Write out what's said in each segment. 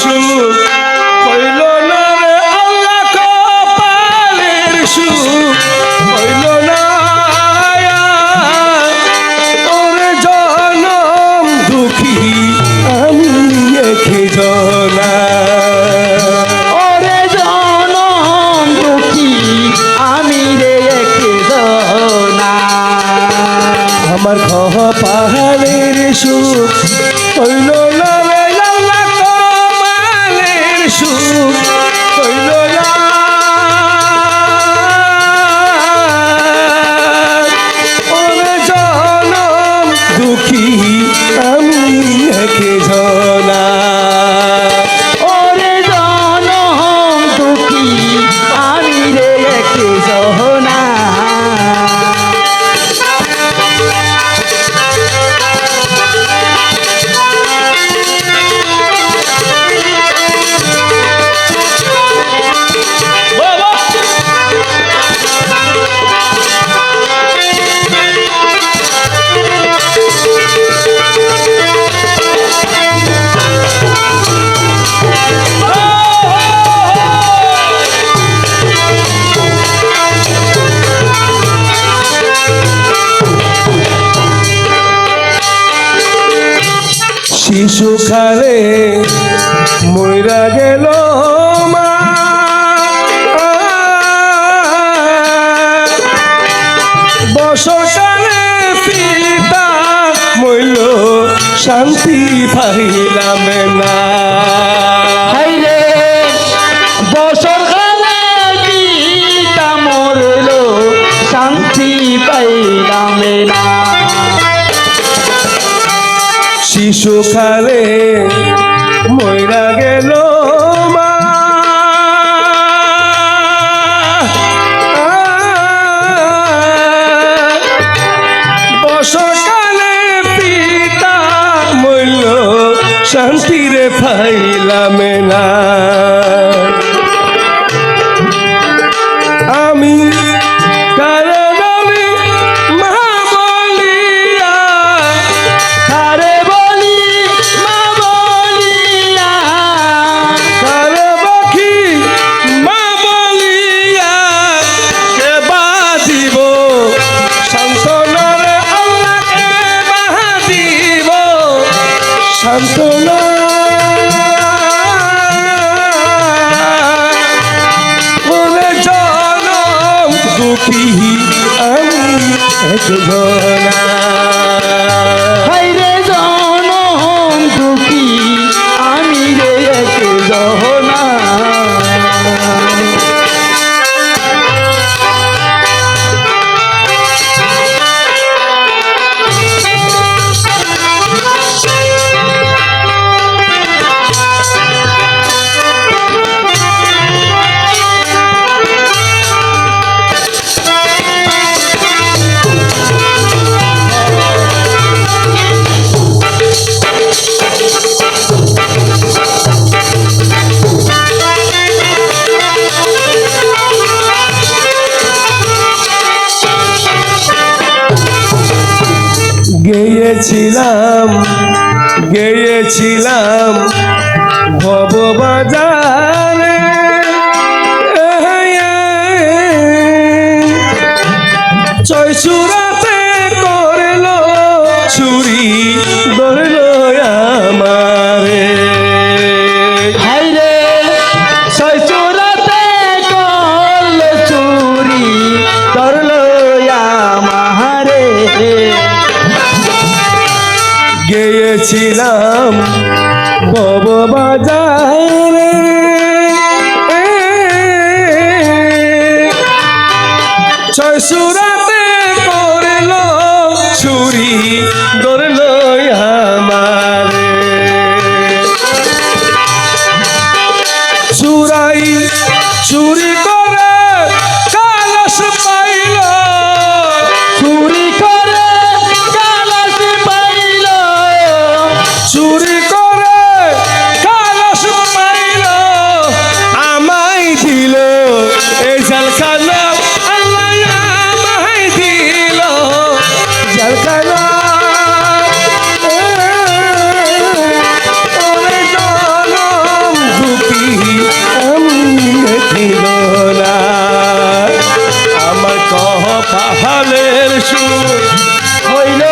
সুখ ছাড়ে মইরা গেল শান্তি পাইলাম না। সুখারে ময়রা গেল মা। বসকালে পিতা মূল্য শান্তিরে পাইলাম না সান্ত্বনা। জনম দুপি আমি একবার গেয়েছিলাম গেয়েছিলাম ভববাজারে। চৈশুর গিয়েছিলাম বব বাজার। ছয় সুরাতে করল ছুরি ধরল আমার। চুরাই চুরি তাহালের সুর। হইল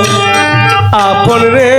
রে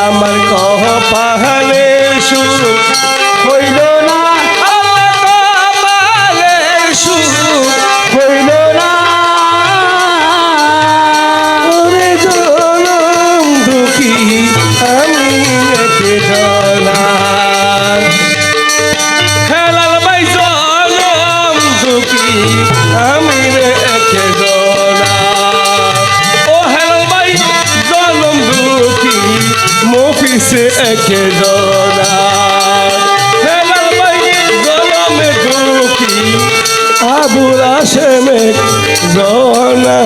আমার কহ পাহালে শুরু হইল না হইল না। জনম দুঃখী আমি না দিছে একে ডরা হেলাল বাইরে গরমে দুঃখী আবুল আসে মেঘ জনা